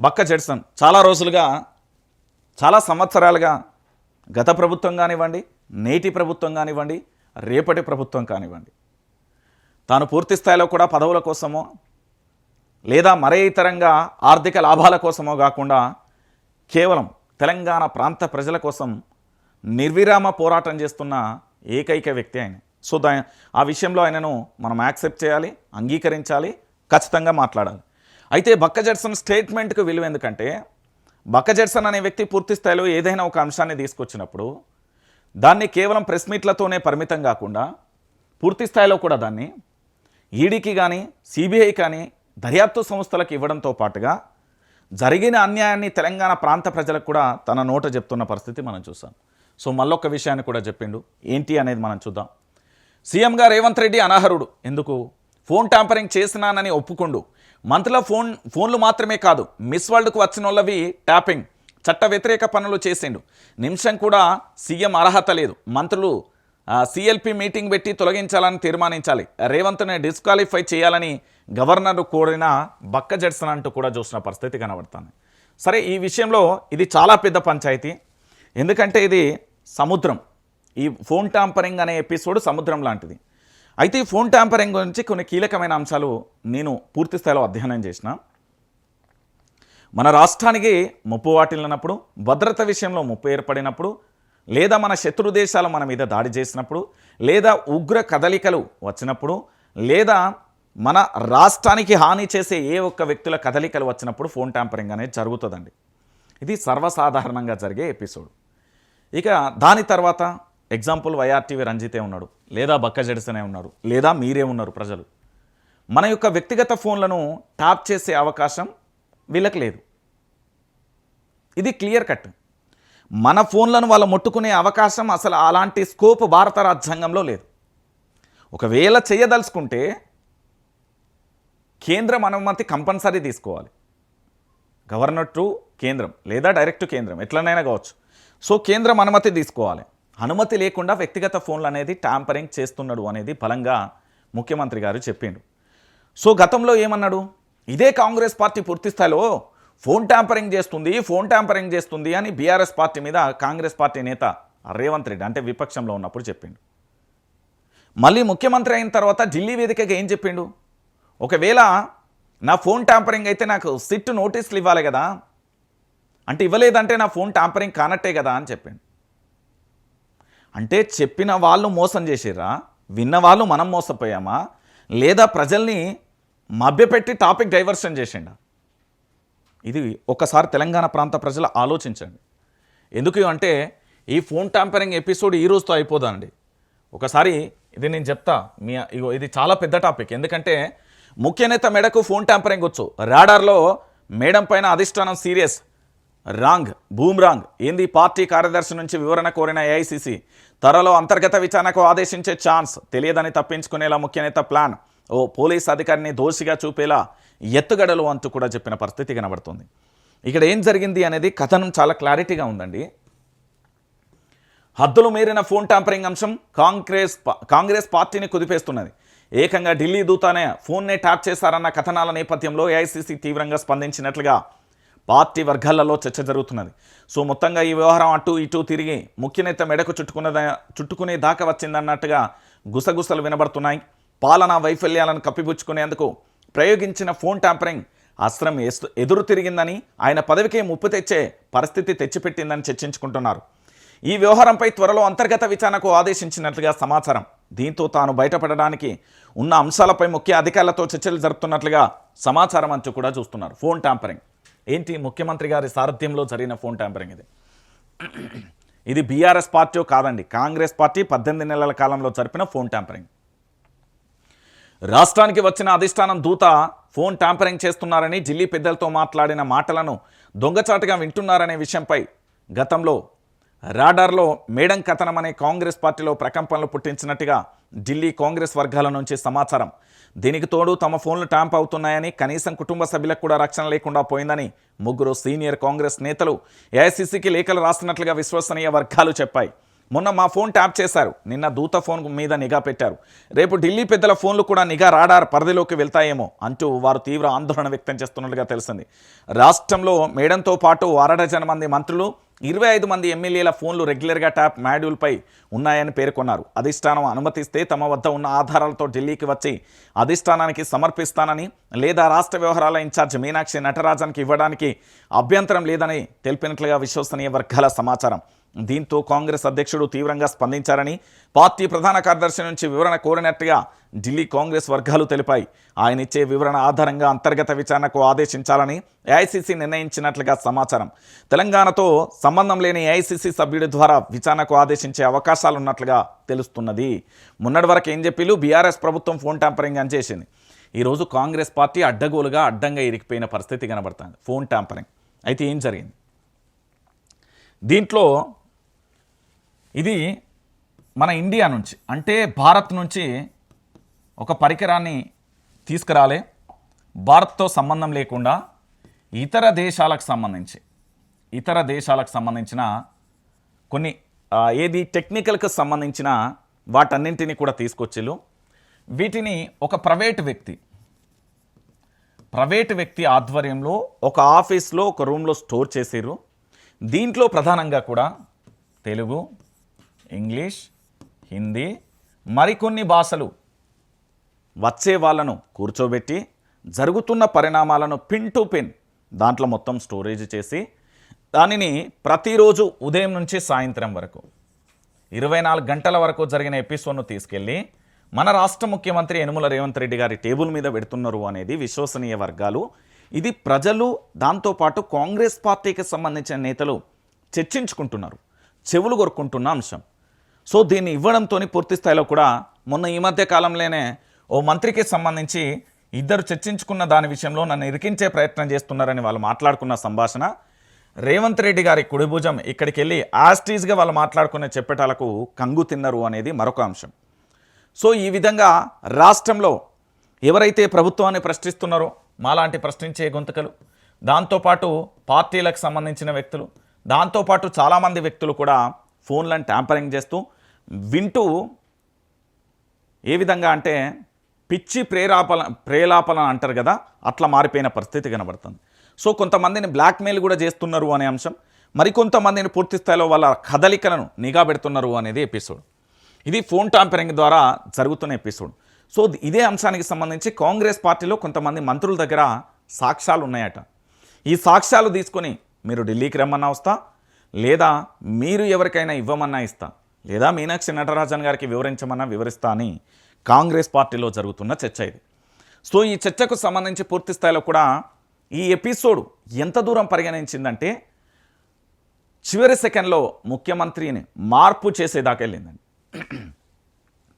బక్క జెడ్సన్ చాలా రోజులుగా చాలా సంవత్సరాలుగా గత ప్రభుత్వం కానివ్వండి నేటి ప్రభుత్వం కానివ్వండి రేపటి ప్రభుత్వం కానివ్వండి. తాను పూర్తి స్థాయిలో కూడా పదవుల కోసమో లేదా మరే ఇతరంగా ఆర్థిక లాభాల కోసమో కాకుండా కేవలం తెలంగాణ ప్రాంత ప్రజల కోసం నిర్విరామ పోరాటం చేస్తున్న ఏకైక వ్యక్తి ఆయన. సో దా ఆ విషయంలో ఆయనను మనం యాక్సెప్ట్ చేయాలి అంగీకరించాలి ఖచ్చితంగా మాట్లాడాలి. అయితే బక్క జడ్సన్ స్టేట్మెంట్కు విలువ ఎందుకంటే బక్క జడ్సన్ అనే వ్యక్తి పూర్తి స్థాయిలో ఏదైనా ఒక అంశాన్ని తీసుకొచ్చినప్పుడు దాన్ని కేవలం ప్రెస్ మీట్లతోనే పరిమితం కాకుండా పూర్తి స్థాయిలో కూడా దాన్ని ఈడీకి కానీ సిబిఐ కానీ దర్యాప్తు సంస్థలకు ఇవ్వడంతో పాటుగా జరిగిన అన్యాయాన్ని తెలంగాణ ప్రాంత ప్రజలకు కూడా తన నోట చెప్తున్న పరిస్థితి మనం చూసాం. సో మళ్ళొక్క విషయాన్ని కూడా చెప్పిండు. ఏంటి అనేది మనం చూద్దాం. సీఎంగా రేవంత్ రెడ్డి అనర్హుడు. ఎందుకు? ఫోన్ ట్యాంపరింగ్ చేసినానని ఒప్పుకుండు. మంత్రుల ఫోన్ ఫోన్లు మాత్రమే కాదు మిస్ వరల్డ్కు వచ్చిన వాళ్ళవి ట్యాపింగ్ చట్ట వ్యతిరేక పనులు చేసిండు. నిమిషం కూడా సీఎం అర్హత లేదు. మంత్రులు సిఎల్పి మీటింగ్ పెట్టి తొలగించాలని తీర్మానించాలి. రేవంత్ని డిస్క్వాలిఫై చేయాలని గవర్నర్ కోరిన బక్క జడ్సన్ అంటూ కూడా చూసిన పరిస్థితి కనబడుతుంది. సరే ఈ విషయంలో ఇది చాలా పెద్ద పంచాయతీ. ఎందుకంటే ఇది సముద్రం. ఈ ఫోన్ ట్యాంపరింగ్ అనే ఎపిసోడ్ సముద్రం లాంటిది. అయితే ఈ ఫోన్ ట్యాంపరింగ్ గురించి కొన్ని కీలకమైన అంశాలు నేను పూర్తి స్థాయిలో అధ్యయనం చేసిన. మన రాష్ట్రానికి ముప్పు వాటిల్లినప్పుడు భద్రత విషయంలో ముప్పు ఏర్పడినప్పుడు లేదా మన శత్రు దేశాలు మన మీద దాడి చేసినప్పుడు లేదా ఉగ్ర కదలికలు వచ్చినప్పుడు లేదా మన రాష్ట్రానికి హాని చేసే ఏ ఒక్క వ్యక్తుల కదలికలు వచ్చినప్పుడు ఫోన్ ట్యాంపరింగ్ అనేది జరుగుతుందండి. ఇది సర్వసాధారణంగా జరిగే ఎపిసోడ్. ఇక దాని తర్వాత ఎగ్జాంపుల్ వైఆర్టీవీ రంజితే ఉన్నాడు లేదా బక్క జడిసనే ఉన్నాడు లేదా మీరే ఉన్నారు ప్రజలు. మన యొక్క వ్యక్తిగత ఫోన్లను ట్యాప్ చేసే అవకాశం వీళ్ళకి లేదు. ఇది క్లియర్ కట్. మన ఫోన్లను వాళ్ళు ముట్టుకునే అవకాశం అసలు అలాంటి స్కోప్ భారత రాజ్యాంగంలో లేదు. ఒకవేళ చేయదలుచుకుంటే కేంద్రం అనుమతి కంపల్సరీ తీసుకోవాలి. గవర్నర్ టు కేంద్రం లేదా డైరెక్ట్ కేంద్రం ఎట్లనైనా కావచ్చు. సో కేంద్రం అనుమతి తీసుకోవాలి. అనుమతి లేకుండా వ్యక్తిగత ఫోన్లు అనేది ట్యాంపరింగ్ చేస్తున్నాడు అనేది బలంగా ముఖ్యమంత్రి గారు చెప్పిండు. సో గతంలో ఏమన్నాడు? ఇదే కాంగ్రెస్ పార్టీ పూర్తిస్థాయిలో ఫోన్ ట్యాంపరింగ్ చేస్తుంది ఫోన్ ట్యాంపరింగ్ చేస్తుంది అని బీఆర్ఎస్ పార్టీ మీద కాంగ్రెస్ పార్టీ నేత రేవంత్ రెడ్డి అంటే విపక్షంలో ఉన్నప్పుడు చెప్పిండు. మళ్ళీ ముఖ్యమంత్రి అయిన తర్వాత ఢిల్లీ వేదికగా ఏం చెప్పిండు? ఒకవేళ నా ఫోన్ ట్యాంపరింగ్ అయితే నాకు సిట్ నోటీసులు ఇవ్వాలి కదా? అంటే ఇవ్వలేదంటే నా ఫోన్ ట్యాంపరింగ్ కానట్టే కదా అని చెప్పిండు. అంటే చెప్పిన వాళ్ళు మోసం చేసిర్రా? విన్న వాళ్ళు మనం మోసపోయామా? లేదా ప్రజల్ని మభ్యపెట్టి టాపిక్ డైవర్షన్ చేసిండా? ఇది ఒకసారి తెలంగాణ ప్రాంత ప్రజలు ఆలోచించండి. ఎందుకు అంటే ఈ ఫోన్ ట్యాంపరింగ్ ఎపిసోడ్ ఈ రోజుతో అయిపోదండి. ఒకసారి ఇది నేను చెప్తా. మీ ఇది చాలా పెద్ద టాపిక్. ఎందుకంటే ముఖ్య నేత మేడకు ఫోన్ ట్యాంపరింగ్ వచ్చు. రాడార్లో మేడం పైన అధిష్టానం సీరియస్. Wrong boomerang. ఏంది? పార్టీ కార్యదర్శి నుంచి వివరణ కోరిన ఏఐసిసి త్వరలో అంతర్గత విచారణకు ఆదేశించే ఛాన్స్. తెలియదని తప్పించుకునేలా ముఖ్యనేత ప్లాన్. ఓ పోలీస్ అధికారిని దోషిగా చూపేలా ఎత్తుగడలు అంటూ కూడా చెప్పిన పరిస్థితి కనబడుతుంది. ఇక్కడ ఏం జరిగింది అనేది కథనం చాలా క్లారిటీగా ఉందండి. హద్దులు మీరిన ఫోన్ ట్యాంపరింగ్ అంశం కాంగ్రెస్ కాంగ్రెస్ పార్టీని కుదిపేస్తున్నది. ఏకంగా ఢిల్లీ దూతానే ఫోన్నే ట్యాప్ చేశారన్న కథనాల నేపథ్యంలో ఏఐసీసీ తీవ్రంగా స్పందించినట్లుగా పార్టీ వర్గాలలో చర్చ జరుగుతున్నది. సో మొత్తంగా ఈ వ్యవహారం అటు ఇటు తిరిగి ముఖ్యనేత మెడకు చుట్టుకున్న చుట్టుకునే దాకా వచ్చిందన్నట్టుగా గుసగుసలు వినబడుతున్నాయి. పాలనా వైఫల్యాలను కప్పిపుచ్చుకునేందుకు ప్రయోగించిన ఫోన్ ట్యాంపరింగ్ అస్త్రం ఎస్- ఎదురు తిరిగిందని ఆయన పదవికే ముప్పు తెచ్చే పరిస్థితి తెచ్చిపెట్టిందని చర్చించుకుంటున్నారు. ఈ వ్యవహారంపై త్వరలో అంతర్గత విచారణకు ఆదేశించినట్లుగా సమాచారం. దీంతో తాను బయటపడడానికి ఉన్న అంశాలపై ముఖ్య అధికారులతో చర్చలు జరుపుతున్నట్లుగా సమాచారం అంచు కూడా చూస్తున్నారు. Phone tampering. ఏంటి ముఖ్యమంత్రి గారి సారథ్యంలో జరిగిన ఫోన్ ట్యాంపరింగ్ ఇది? ఇది బీఆర్ఎస్ పార్టీ కాదండి కాంగ్రెస్ పార్టీ పద్దెనిమిది నెలల కాలంలో జరిపిన ఫోన్ ట్యాంపరింగ్. రాష్ట్రానికి వచ్చిన అధిష్టానం దూత ఫోన్ ట్యాంపరింగ్ చేస్తున్నారని ఢిల్లీ పెద్దలతో మాట్లాడిన మాటలను దొంగచాటుగా వింటున్నారనే విషయంపై గతంలో రాడార్లో మేడం కథనం అనే కాంగ్రెస్ పార్టీలో ప్రకంపనలు పుట్టించినట్టుగా ఢిల్లీ కాంగ్రెస్ వర్గాల నుంచి సమాచారం. దీనికి తోడు తమ ఫోన్లు ట్యాంప్ అవుతున్నాయని కనీసం కుటుంబ సభ్యులకు కూడా రక్షణ లేకుండా పోయిందని ముగ్గురు సీనియర్ కాంగ్రెస్ నేతలు ఏఐసీసీకి లేఖలు రాస్తున్నట్లుగా విశ్వసనీయ వర్గాలు చెప్పాయి. మొన్న మా ఫోన్ ట్యాప్ చేశారు. నిన్న దూత ఫోన్ మీద నిఘా పెట్టారు. రేపు ఢిల్లీ పెద్దల ఫోన్లు కూడా నిఘా రాడార్ పరిధిలోకి వెళ్తాయేమో అంటూ వారు తీవ్ర ఆందోళన వ్యక్తం చేస్తున్నట్లుగా తెలిసింది. రాష్ట్రంలో మేడంతో పాటు అరడజన మంది మంత్రులు ఇరవై ఐదు మంది ఎమ్మెల్యేల ఫోన్లు రెగ్యులర్గా ట్యాప్ మాడ్యూల్పై ఉన్నాయని పేర్కొన్నారు. అధిష్టానం అనుమతిస్తే తమ వద్ద ఉన్న ఆధారాలతో ఢిల్లీకి వచ్చి అధిష్టానానికి సమర్పిస్తానని లేదా రాష్ట్ర వ్యవహారాల ఇన్ఛార్జ్ మీనాక్షి నటరాజన్కి ఇవ్వడానికి అభ్యంతరం లేదని తెలిపినట్లుగా విశ్వసనీయ వర్గాల సమాచారం. దీంతో కాంగ్రెస్ అధ్యక్షుడు తీవ్రంగా స్పందించారని పార్టీ ప్రధాన కార్యదర్శి నుంచి వివరణ కోరినట్టుగా ఢిల్లీ కాంగ్రెస్ వర్గాలు తెలిపాయి. ఆయన ఇచ్చే వివరణ ఆధారంగా అంతర్గత విచారణకు ఆదేశించాలని ఏఐసిసి నిర్ణయించినట్లుగా సమాచారం. తెలంగాణతో సంబంధం లేని ఏఐసిసి సభ్యుడి ద్వారా విచారణకు ఆదేశించే అవకాశాలున్నట్లుగా తెలుస్తున్నది. మొన్నటి వరకు ఏం చెప్పిలు బీఆర్ఎస్ ప్రభుత్వం ఫోన్ ట్యాంపరింగ్ అని చేసింది ఈరోజు కాంగ్రెస్ పార్టీ అడ్డగోలుగా అడ్డంగా ఇరికిపోయిన పరిస్థితి కనబడుతుంది. Phone tampering. అయితే ఏం జరిగింది? దీంట్లో ఇది మన ఇండియా నుంచి అంటే భారత్ నుంచి ఒక పరికరాన్ని తీసుకురాలే భారత్తో సంబంధం లేకుండా ఇతర దేశాలకు సంబంధించి ఇతర దేశాలకు సంబంధించిన కొన్ని ఏది టెక్నికల్కి సంబంధించిన వాటన్నింటినీ కూడా తీసుకొచ్చిళ్ళు. వీటిని ఒక ప్రైవేట్ వ్యక్తి ప్రైవేట్ వ్యక్తి ఆధ్వర్యంలో ఒక ఆఫీస్లో ఒక రూమ్లో స్టోర్ చేసారు దీంట్లో ప్రధానంగా కూడా తెలుగు ఇంగ్లీష్ హిందీ మరికొన్ని భాషలు వచ్చే వాళ్ళను కూర్చోబెట్టి జరుగుతున్న పరిణామాలను పిన్ టు పిన్ దాంట్లో మొత్తం స్టోరేజ్ చేసి దానిని ప్రతిరోజు ఉదయం నుంచి సాయంత్రం వరకు ఇరవై నాలుగు గంటల వరకు జరిగిన ఎపిసోడ్ను తీసుకెళ్ళి మన రాష్ట్ర ముఖ్యమంత్రి యనుమల రేవంత్ రెడ్డి గారి టేబుల్ మీద పెడుతున్నారు అనేది విశ్వసనీయ వర్గాలు. ఇది ప్రజలు దాంతోపాటు కాంగ్రెస్ పార్టీకి సంబంధించిన నేతలు చర్చించుకుంటున్నారు చెవులు కొరుక్కుంటున్న అంశం. సో దీన్ని ఇవ్వడంతో పూర్తి స్థాయిలో కూడా మొన్న ఈ మధ్య కాలంలోనే ఓ మంత్రికి సంబంధించి ఇద్దరు చర్చించుకున్న దాని విషయంలో నన్ను ఇరికించే ప్రయత్నం చేస్తున్నారని వాళ్ళు మాట్లాడుకున్న సంభాషణ. రేవంత్ రెడ్డి గారి కుడిభుజం ఇక్కడికి వెళ్ళి ఆస్టీజ్గా వాళ్ళు మాట్లాడుకునే చెప్పేటాలకు కంగు తిన్నారు అనేది మరొక అంశం. సో ఈ విధంగా రాష్ట్రంలో ఎవరైతే ప్రభుత్వాన్ని ప్రశ్నిస్తున్నారో మాలాంటి ప్రశ్నించే గొంతుకలు దాంతోపాటు పార్టీలకు సంబంధించిన వ్యక్తులు దాంతోపాటు చాలామంది వ్యక్తులు కూడా ఫోన్లను ట్యాంపరింగ్ చేస్తూ వింటూ ఏ విధంగా అంటే పిచ్చి ప్రేరాపల ప్రేలాపన అంటారు కదా అట్లా మారిపోయిన పరిస్థితి కనబడుతుంది. సో కొంతమందిని బ్లాక్మెయిల్ కూడా చేస్తున్నారు అనే అంశం మరికొంతమందిని పూర్తి స్థాయిలో వాళ్ళ కదలికలను నిఘా పెడుతున్నారు అనేది ఎపిసోడ్. ఇది ఫోన్ టాంపరింగ్ ద్వారా జరుగుతున్న ఎపిసోడ్. సో ఇదే అంశానికి సంబంధించి కాంగ్రెస్ పార్టీలో కొంతమంది మంత్రుల దగ్గర సాక్ష్యాలు ఉన్నాయట. ఈ సాక్ష్యాలు తీసుకొని మీరు ఢిల్లీకి రమ్మన్నా వస్తా లేదా మీరు ఎవరికైనా ఇవ్వమన్నా ఇస్తా. లేదా మీనాక్షి నటరాజన్ గారికి వివరించమన్నా వివరిస్తా అని కాంగ్రెస్ పార్టీలో జరుగుతున్న చర్చ ఇది. సో ఈ చర్చకు సంబంధించి పూర్తి స్థాయిలో కూడా ఈ ఎపిసోడ్ ఎంత దూరం పరిగణించిందంటే చివరి సెకండ్లో ముఖ్యమంత్రిని మార్పు చేసేదాకా వెళ్ళిందండి.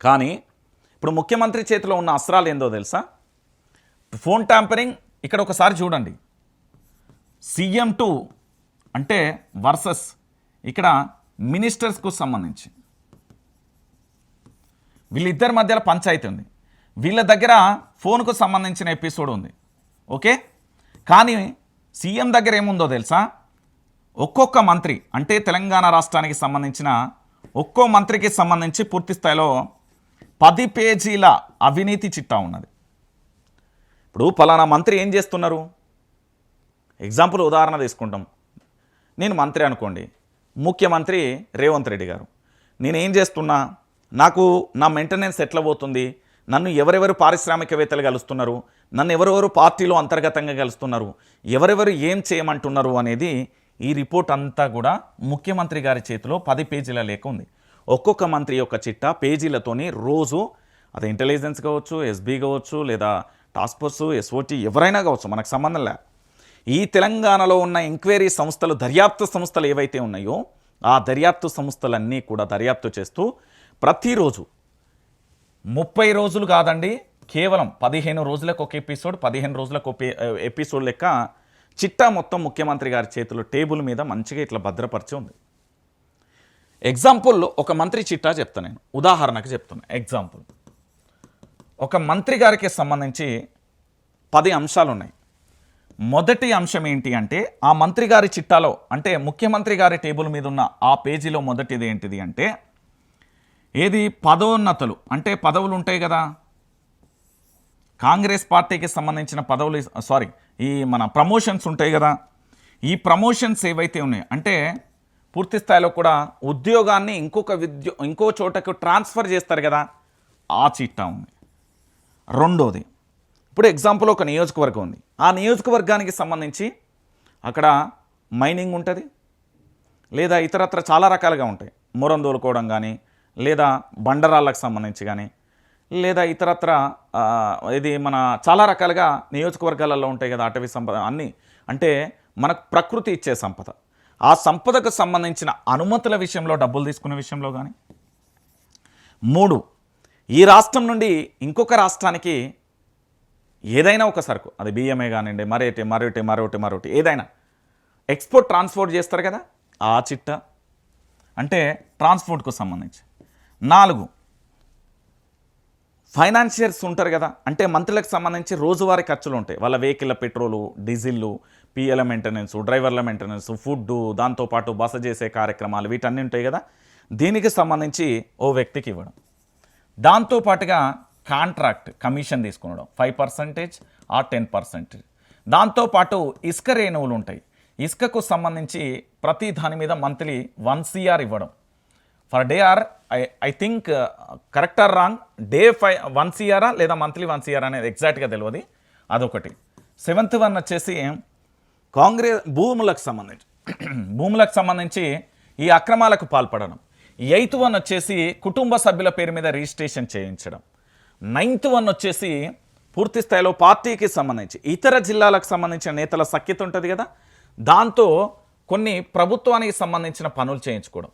కానీ ఇప్పుడు ముఖ్యమంత్రి చేతిలో ఉన్న అస్త్రాలు ఏందో తెలుసా? ఫోన్ ట్యాంపరింగ్ ఇక్కడ ఒకసారి చూడండి. సీఎం టూ అంటే వర్సెస్ ఇక్కడ మినిస్టర్స్కు సంబంధించి. వీళ్ళిద్దరి మధ్యలో పంచాయతీ ఉంది. వీళ్ళ దగ్గర ఫోన్కు సంబంధించిన ఎపిసోడ్ ఉంది. ఓకే? కానీ సీఎం దగ్గర ఏముందో తెలుసా? ఒక్కొక్క మంత్రి అంటే తెలంగాణ రాష్ట్రానికి సంబంధించిన ఒక్కో మంత్రికి సంబంధించి పూర్తి స్థాయిలో పది పేజీల అవినీతి చిట్టా ఉన్నది. ఇప్పుడు పలానా మంత్రి ఏం చేస్తున్నారు? ఎగ్జాంపుల్ ఉదాహరణ తీసుకుంటాం. నేను మంత్రి అనుకోండి. ముఖ్యమంత్రి రేవంత్ రెడ్డి గారు. నేను ఏం చేస్తున్నా నాకు నా మెయింటెనెన్స్ ఎట్లా పోతుంది నన్ను ఎవరెవరు పారిశ్రామికవేత్తలు కలుస్తున్నారు నన్ను ఎవరెవరు పార్టీలో అంతర్గతంగా కలుస్తున్నారు ఎవరెవరు ఏం చేయమంటున్నారు అనేది ఈ రిపోర్ట్ అంతా కూడా ముఖ్యమంత్రి గారి చేతిలో పది పేజీల లేక ఉంది. ఒక్కొక్క మంత్రి యొక్క చిట్టా పేజీలతోని రోజు అది ఇంటెలిజెన్స్ కావచ్చు ఎస్బీ కావచ్చు లేదా టాస్క్ ఫోర్స్ ఎస్ఓటి ఎవరైనా కావచ్చు మనకు సంబంధం లే. ఈ తెలంగాణలో ఉన్న ఎంక్వైరీ సంస్థలు దర్యాప్తు సంస్థలు ఏవైతే ఉన్నాయో ఆ దర్యాప్తు సంస్థలన్నీ కూడా దర్యాప్తు చేస్తూ ప్రతిరోజు ముప్పై రోజులు కాదండి కేవలం పదిహేను రోజులకు ఒక ఎపిసోడ్ పదిహేను రోజులకు ఒక ఎపిసోడ్ లెక్క చిట్టా మొత్తం ముఖ్యమంత్రి గారి చేతిలో టేబుల్ మీద మంచిగా ఇట్లా భద్రపరిచి ఉంది. ఎగ్జాంపుల్ ఒక మంత్రి చిట్టా చెప్తాను నేను ఉదాహరణకు చెప్తున్నా ఎగ్జాంపుల్ ఒక మంత్రి గారికి సంబంధించి పది అంశాలు ఉన్నాయి మొదటి అంశం ఏంటి అంటే ఆ మంత్రి గారి చిట్టాలో అంటే ముఖ్యమంత్రి గారి టేబుల్ మీద ఉన్న ఆ పేజీలో మొదటిది ఏంటిది అంటే ఏది పదోన్నతులు అంటే పదవులు ఉంటాయి కదా. కాంగ్రెస్ పార్టీకి సంబంధించిన పదవులు సారీ ఈ మన ప్రమోషన్స్ ఉంటాయి కదా. ఈ ప్రమోషన్స్ ఏవైతే ఉన్నాయో అంటే పూర్తి స్థాయిలో కూడా ఉద్యోగాన్ని ఇంకొక విద్యో ఇంకో చోటకు ట్రాన్స్ఫర్ చేస్తారు కదా. ఆ చిట్టా ఉంది. రెండోది ఇప్పుడు ఎగ్జాంపుల్ ఒక నియోజకవర్గం ఉంది. ఆ నియోజకవర్గానికి సంబంధించి అక్కడ మైనింగ్ ఉంటుంది లేదా ఇతరత్ర చాలా రకాలుగా ఉంటాయి. మురం దోలుకోవడం కానీ లేదా బండరాళ్ళకు సంబంధించి కానీ లేదా ఇతరత్ర ఇది మన చాలా రకాలుగా నియోజకవర్గాలలో ఉంటాయి కదా అటవీ సంపద అన్నీ. అంటే మనకు ప్రకృతి ఇచ్చే సంపద. ఆ సంపదకు సంబంధించిన అనుమతుల విషయంలో డబ్బులు తీసుకునే విషయంలో కానీ మూడు ఈ రాష్ట్రం నుండి ఇంకొక రాష్ట్రానికి ఏదైనా ఒక సరుకు అది బియ్యమే కానివ్వండి మరేటి మరొకటి మరొకటి మరొకటి ఏదైనా. ఎక్స్పోర్ట్ ట్రాన్స్పోర్ట్ చేస్తారు కదా? ఆ చిట్ట. అంటే ట్రాన్స్పోర్ట్కు సంబంధించి. నాలుగు. ఫైనాన్షియర్స్ ఉంటారు కదా? అంటే మంత్రులకు సంబంధించి రోజువారీ ఖర్చులు ఉంటాయి. వాళ్ళ వెహికల్ పెట్రోలు డీజిల్లు పిఎల మెయింటెనెన్స్ డ్రైవర్ల మెయింటెనెన్స్ ఫుడ్ దాంతోపాటు బస చేసే కార్యక్రమాలు వీటన్నీ ఉంటాయి కదా? దీనికి సంబంధించి ఓ వ్యక్తికి ఇవ్వడం. దాంతోపాటుగా కాంట్రాక్ట్ కమిషన్ తీసుకునడం. ఫైవ్ పర్సెంటేజ్ ఆ టెన్ పర్సెంటేజ్. దాంతోపాటు ఇసుక రేణువులు ఉంటాయి. ఇసుకకు సంబంధించి ప్రతి దాని మీద మంత్లీ వన్ సిఆర్ ఇవ్వడం. Per day or I I think correct or wrong day five one సిఆరా లేదా మంత్లీ వన్ సిఆర్ అనేది ఎగ్జాక్ట్గా తెలియదు అదొకటి. సెవెంత్ వన్ వచ్చేసి కాంగ్రెస్ భూములకు సంబంధించి. భూములకు సంబంధించి ఈ అక్రమాలకు పాల్పడడం. ఎయిత్ వన్ వచ్చేసి కుటుంబ సభ్యుల పేరు మీద రిజిస్ట్రేషన్ చేయించడం. నైన్త్ వన్ వచ్చేసి పూర్తి స్థాయిలో పార్టీకి సంబంధించి ఇతర జిల్లాలకు సంబంధించిన నేతల సఖ్యత ఉంటుంది కదా? దాంతో కొన్ని ప్రభుత్వానికి సంబంధించిన పనులు చేయించుకోవడం.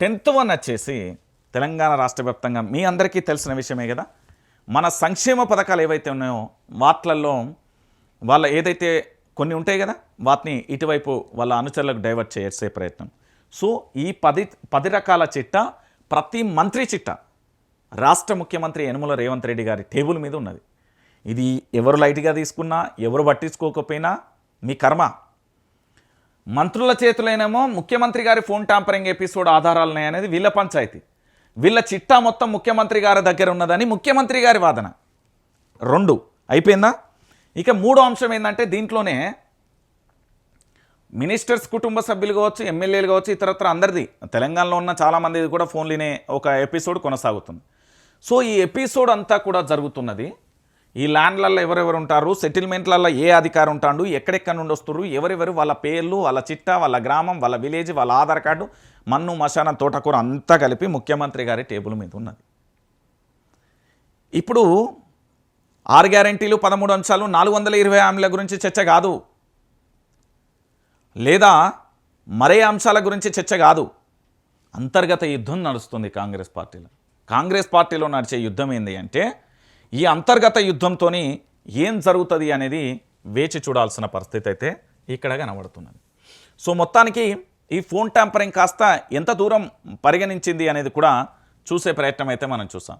టెన్త్ వన్ వచ్చేసి తెలంగాణ రాష్ట్ర వ్యాప్తంగా మీ అందరికీ తెలిసిన విషయమే కదా? మన సంక్షేమ పథకాలు ఏవైతే ఉన్నాయో వాటిలలో వాళ్ళ ఏదైతే కొన్ని ఉంటాయి కదా వాటిని ఇటువైపు వాళ్ళ అనుచరులకు డైవర్ట్ చేసే ప్రయత్నం. సో ఈ పది పది రకాల చిట్ట ప్రతి మంత్రి చిట్ట. రాష్ట్ర ముఖ్యమంత్రి యనుమల రేవంత్ రెడ్డి గారి టేబుల్ మీద ఉన్నది. ఇది ఎవరు లైట్గా తీసుకున్నా ఎవరు పట్టించుకోకపోయినా మీ కర్మ. మంత్రుల చేతులైనేమో ముఖ్యమంత్రి గారి ఫోన్ ట్యాంపరింగ్ ఎపిసోడ్ ఆధారాలున్నాయి అనేది వీళ్ళ పంచాయతీ. వీళ్ళ చిట్టా మొత్తం ముఖ్యమంత్రి గారి దగ్గర ఉన్నదని ముఖ్యమంత్రి గారి వాదన. రెండు. అయిపోయిందా? ఇక మూడో అంశం ఏంటంటే దీంట్లోనే మినిస్టర్స్ కుటుంబ సభ్యులు కావచ్చు ఎమ్మెల్యేలు కావచ్చు ఇతరత్ర అందరిది. తెలంగాణలో ఉన్న చాలామంది కూడా ఫోన్లోనే ఒక ఎపిసోడ్ కొనసాగుతుంది. సో ఈ ఎపిసోడ్ అంతా కూడా జరుగుతున్నది. ఈ ల్యాండ్లలో ఎవరెవరు ఉంటారు? సెటిల్మెంట్లలో ఏ అధికారం ఉంటాడు? ఎక్కడెక్కడ నుండి వస్తారు ఎవరెవరు? వాళ్ళ పేర్లు వాళ్ళ చిట్టా వాళ్ళ గ్రామం వాళ్ళ విలేజ్ వాళ్ళ ఆధార్ కార్డు మన్ను మశాన తోటకూర అంతా కలిపి ముఖ్యమంత్రి గారి టేబుల్ మీద ఉన్నది. ఇప్పుడు ఆరు గ్యారంటీలు పదమూడు అంశాలు నాలుగు వందల ఇరవై హామీల గురించి చర్చ కాదు. లేదా మరే అంశాల గురించి చర్చ కాదు. అంతర్గత యుద్ధం నడుస్తుంది కాంగ్రెస్ పార్టీలో. కాంగ్రెస్ పార్టీలో నడిచే యుద్ధం ఏంది అంటే ఈ అంతర్గత యుద్ధంతో ఏం జరుగుతుంది అనేది వేచి చూడాల్సిన పరిస్థితి అయితే ఇక్కడ కనబడుతున్నది. సో మొత్తానికి ఈ ఫోన్ ట్యాంపరింగ్ కాస్త ఎంత దూరం పరిగణించింది అనేది కూడా చూసే ప్రయత్నం అయితే మనం చూసాం.